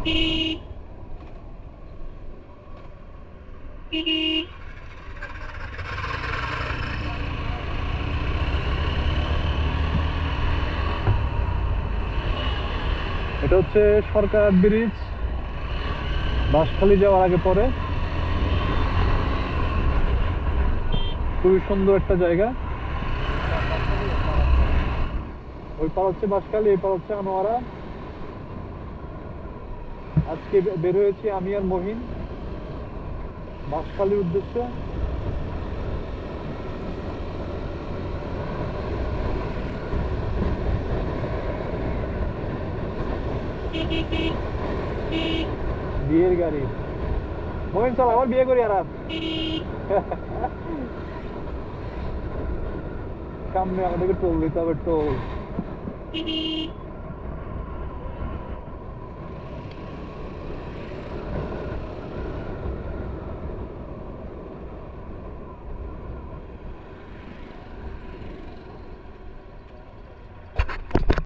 এটা হচ্ছে সরকার ব্রিজ। বাঁশখালী যাওয়ার আগে পরে। খুবই সুন্দর একটা জায়গা। ওই পার হচ্ছে বাঁশখালী, এই পার হচ্ছে আনোয়ারা। আজকে বের হয়েছি আমি আর মহিন। বাঁশখালীর উদ্দেশ্যে। বিয়ের গাড়ি। মহিন, চল আমার বিয়ে করি আর। সামনে আমাদেরকে টোল দিতে হবে, টোল।